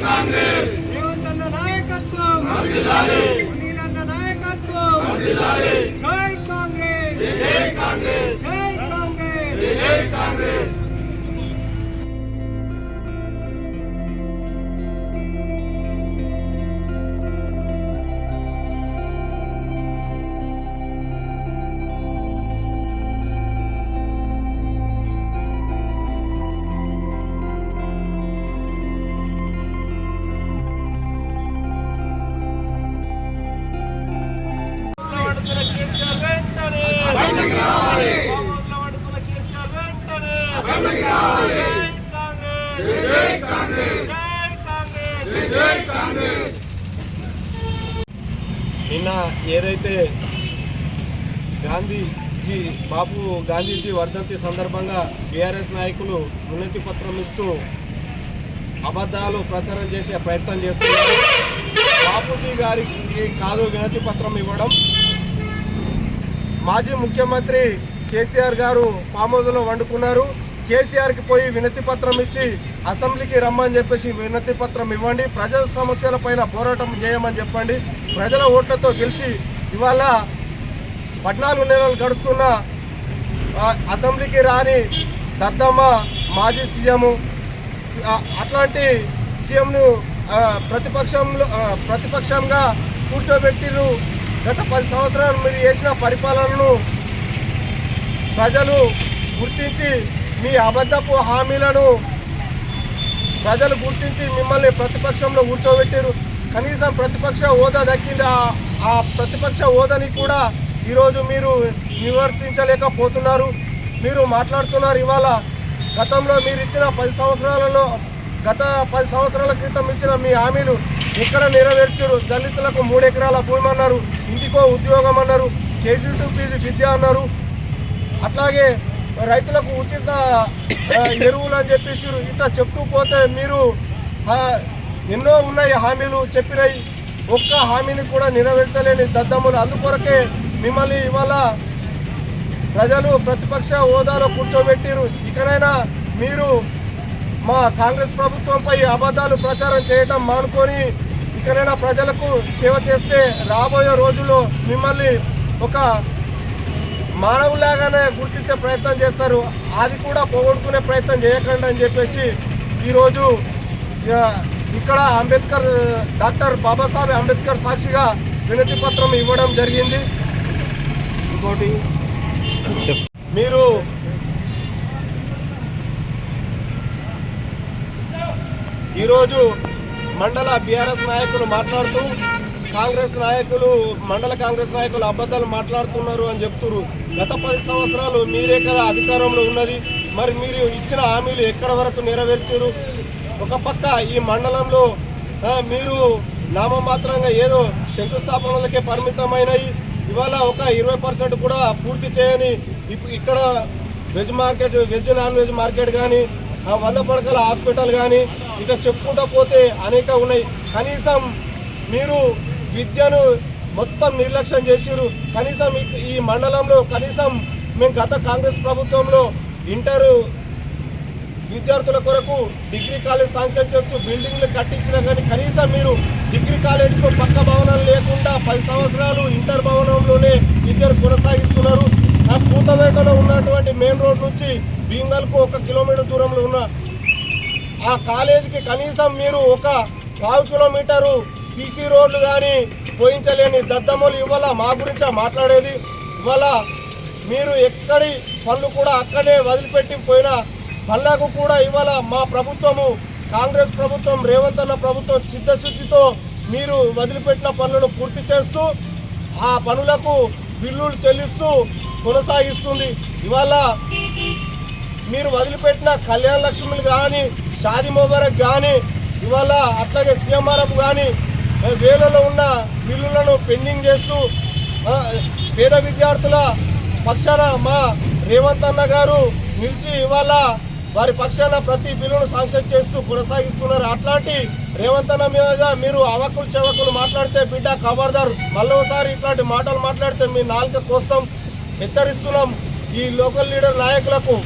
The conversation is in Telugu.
రేవంత్ అన్న నాయకత్వం నిన్న ఏదైతే గాంధీజీ బాబు గాంధీజీ వర్ధంతి సందర్భంగా బీఆర్ఎస్ నాయకులు ఉన్నతి పత్రం ఇస్తూ అబద్ధాలు ప్రచారం చేసే ప్రయత్నం చేస్తున్నారు. బాపూజీ గారికి కాదు వినతి పత్రం ఇవ్వడం. మాజీ ముఖ్యమంత్రి కేసీఆర్ గారు ఫామ్ వండుకున్నారు. కేసీఆర్కి పోయి వినతి పత్రం ఇచ్చి అసెంబ్లీకి రమ్మని చెప్పేసి వినతి పత్రం ఇవ్వండి. ప్రజల సమస్యల పైన పోరాటం చేయమని చెప్పండి. ప్రజల ఓట్లతో గెలిచి ఇవాళ పద్నాలుగు నెలలు గడుస్తున్న అసెంబ్లీకి రాని దద్దమ్మ మాజీ సీఎం అట్లాంటి సీఎంను ప్రతిపక్షంలో ప్రతిపక్షంగా కూర్చోబెట్టిరు గత పది సంవత్సరాలు మీరు చేసిన పరిపాలనను ప్రజలు గుర్తించి మీ అబద్ధపు హామీలను ప్రజలు గుర్తించి మిమ్మల్ని ప్రతిపక్షంలో కూర్చోబెట్టారు కనీసం ప్రతిపక్ష హోదా దక్కింది. ఆ- ప్రతిపక్ష హోదాని కూడా ఈరోజు మీరు నిర్వర్తించలేకపోతున్నారు మీరు మాట్లాడుతున్నారు ఇవాళ. గతంలో మీరు ఇచ్చిన పది సంవత్సరాలలో గత పది సంవత్సరాల క్రితం ఇచ్చిన మీ హామీలు ఎక్కడ నెరవేర్చారు దళితులకు మూడు ఎకరాల భూమి అన్నారు. ఇంటికో ఉద్యోగం అన్నారు. కేజీ టు పీజీ విద్య అన్నారు. అట్లాగే రైతులకు ఉచిత ఎరువులు అని చెప్పేసి ఇట్లా చెప్తూ పోతే మీరు ఎన్నో ఉన్నాయి హామీలు చెప్పినాయి ఒక్క హామీని కూడా నెరవేర్చలేని దద్దమ్ములు అందుకొరకే మిమ్మల్ని ఇవాళ ప్రజలు ప్రతిపక్ష హోదాలో కూర్చోబెట్టిరు. ఇకనైనా మీరు మా కాంగ్రెస్ ప్రభుత్వంపై అబద్ధాలు ప్రచారం చేయటం మానుకొని ఇకనైనా ప్రజలకు సేవ చేస్తే రాబోయే రోజుల్లో మిమ్మల్ని ఒక మానవులాగానే గుర్తించే ప్రయత్నం చేస్తారు. అది కూడా పోగొట్టుకునే ప్రయత్నం చేయకండి అని చెప్పేసి ఈరోజు ఇక్కడ అంబేద్కర్ డాక్టర్ బాబాసాహెబ్ అంబేద్కర్ సాక్షిగా వినతి పత్రం ఇవ్వడం జరిగింది. ఇంకోటి? మీరు ఈరోజు మండల బీఆర్ఎస్ నాయకులు మాట్లాడుతూ కాంగ్రెస్ నాయకులు మండల కాంగ్రెస్ నాయకులు అబద్ధాలు మాట్లాడుతున్నారు అని చెప్తున్నారు. గత పది సంవత్సరాలు మీరే కదా అధికారంలో ఉన్నది. మరి మీరు ఇచ్చిన హామీలు ఎక్కడ వరకు నెరవేర్చారు? ఒక పక్క ఈ మండలంలో మీరు నామమాత్రంగా ఏదో శంకుస్థాపనలకే పరిమితమైనవి ఇవాళ ఒక ఇరవై పర్సెంట్ కూడా పూర్తి చేయని ఇక్కడ veg market veg non veg market కానీ వంద పడకల హాస్పిటల్ కానీ ఇక చెప్పుకుంటూ పోతే అనేక ఉన్నాయి. కనీసం మీరు విద్యను మొత్తం నిర్లక్ష్యం చేసిరు కనీసం ఈ- మండలంలో కనీసం మేము గత కాంగ్రెస్ ప్రభుత్వంలో ఇంటరు విద్యార్థుల కొరకు డిగ్రీ కాలేజ్ శాంక్షన్ చేస్తూ బిల్డింగ్లు కట్టించినా కానీ కనీసం మీరు డిగ్రీ కాలేజీలో పక్క భవనం లేకుండా పది సంవత్సరాలు ఇంటర్ భవనంలోనే విద్యను కొనసాగిస్తున్నారు. ఆ పూతవేటలో ఉన్నటువంటి మెయిన్ రోడ్ నుంచి భీంగల్కు ఒక కిలోమీటర్ దూరంలో ఉన్న ఆ కాలేజీకి కనీసం మీరు ఒక పావు కిలోమీటరు సీసీ రోడ్లు కానీ పోయించలేని దద్దమ్మలు ఇవాళ మా గురించా మాట్లాడేది. ఇవాళ మీరు ఎక్కడి పనులు కూడా అక్కడే వదిలిపెట్టి పోయిన పనులకు కూడా ఇవాళ మా ప్రభుత్వము కాంగ్రెస్ ప్రభుత్వం రేవంత్ అన్న ప్రభుత్వం చిత్తశుద్ధితో మీరు వదిలిపెట్టిన పనులను పూర్తి చేస్తూ ఆ పనులకు బిల్లులు చెల్లిస్తూ కొనసాగిస్తుంది. ఇవాళ మీరు వదిలిపెట్టిన కళ్యాణ లక్ష్మిలు కానీ షాది ముబారక్ కానీ ఇవాళ అట్లాగే సీఎంఆర్ఎఫ్ కానీ వేలలో ఉన్న బిల్లులను పెండింగ్ చేస్తూ పేద విద్యార్థుల పక్షాన మా రేవంత్ అన్న గారు నిలిచి ఇవాళ వారి పక్షాన ప్రతి బిల్లును శాంక్షన్ చేస్తూ కొనసాగిస్తున్నారు. అట్లాంటి రేవంత్ అన్న మీద మీరు అవకులు చెవకులు మాట్లాడితే బిడ్డ ఖబర్దార్ మళ్ళోసారి ఇట్లాంటి మాటలు మాట్లాడితే మీ నాలుక కోసం హెచ్చరిస్తున్నాం ఈ లోకల్ లీడర్ నాయకులకు.